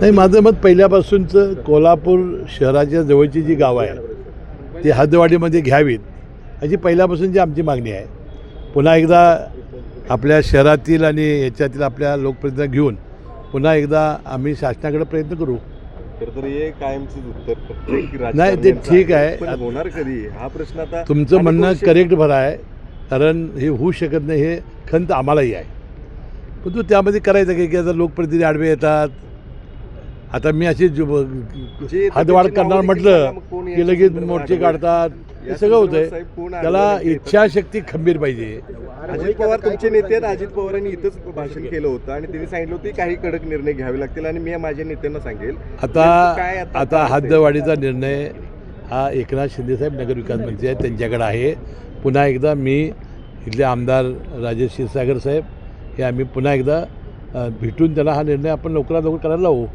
नाही माझं मत पहिल्यापासूनचं कोल्हापूर शहराच्या जवळची जी गावं आहे ती हद्दवाढीमध्ये घ्यावीत अशी पहिल्यापासूनची आमची मागणी आहे. पुन्हा एकदा आपल्या शहरातील आणि याच्यातील आपल्या लोकप्रतिनिधी घेऊन पुन्हा एकदा आम्ही शासनाकडे प्रयत्न करू. नाही, ते ठीक आहे. होणार कधी हा प्रश्न आता तुमचं म्हणणं करेक्ट भर आहे कारण हे होऊ शकत नाही हे खंत आम्हालाही आहे. पण तू त्यामध्ये करायचं की आता लोकप्रतिनिधी आडवे येतात आता मी अशी हदवाढ करणार म्हटलं की लगेच मोर्चे? काढतात हे सगळं होतंय. त्याला? इच्छाशक्ती खंबीर पाहिजे. अजित पवार तुमचे नेते आहेत अजित पवारांनी इथंच भाषण केलं होतं आणि त्यांनी सांगितलं होतं काही कडक निर्णय घ्यावे लागतील आणि मी माझ्या नेत्यांना सांगेल. आता आता काय हद्दवाढीचा निर्णय हा एकनाथ शिंदेसाहेब नगरविकास मंत्री आहेत त्यांच्याकडे आहे. पुन्हा एकदा मी इथले आमदार राजेश क्षीरसागर साहेब हे आम्ही पुन्हा एकदा भेटून त्याला हा निर्णय आपण लवकरात लवकर करायला लावू.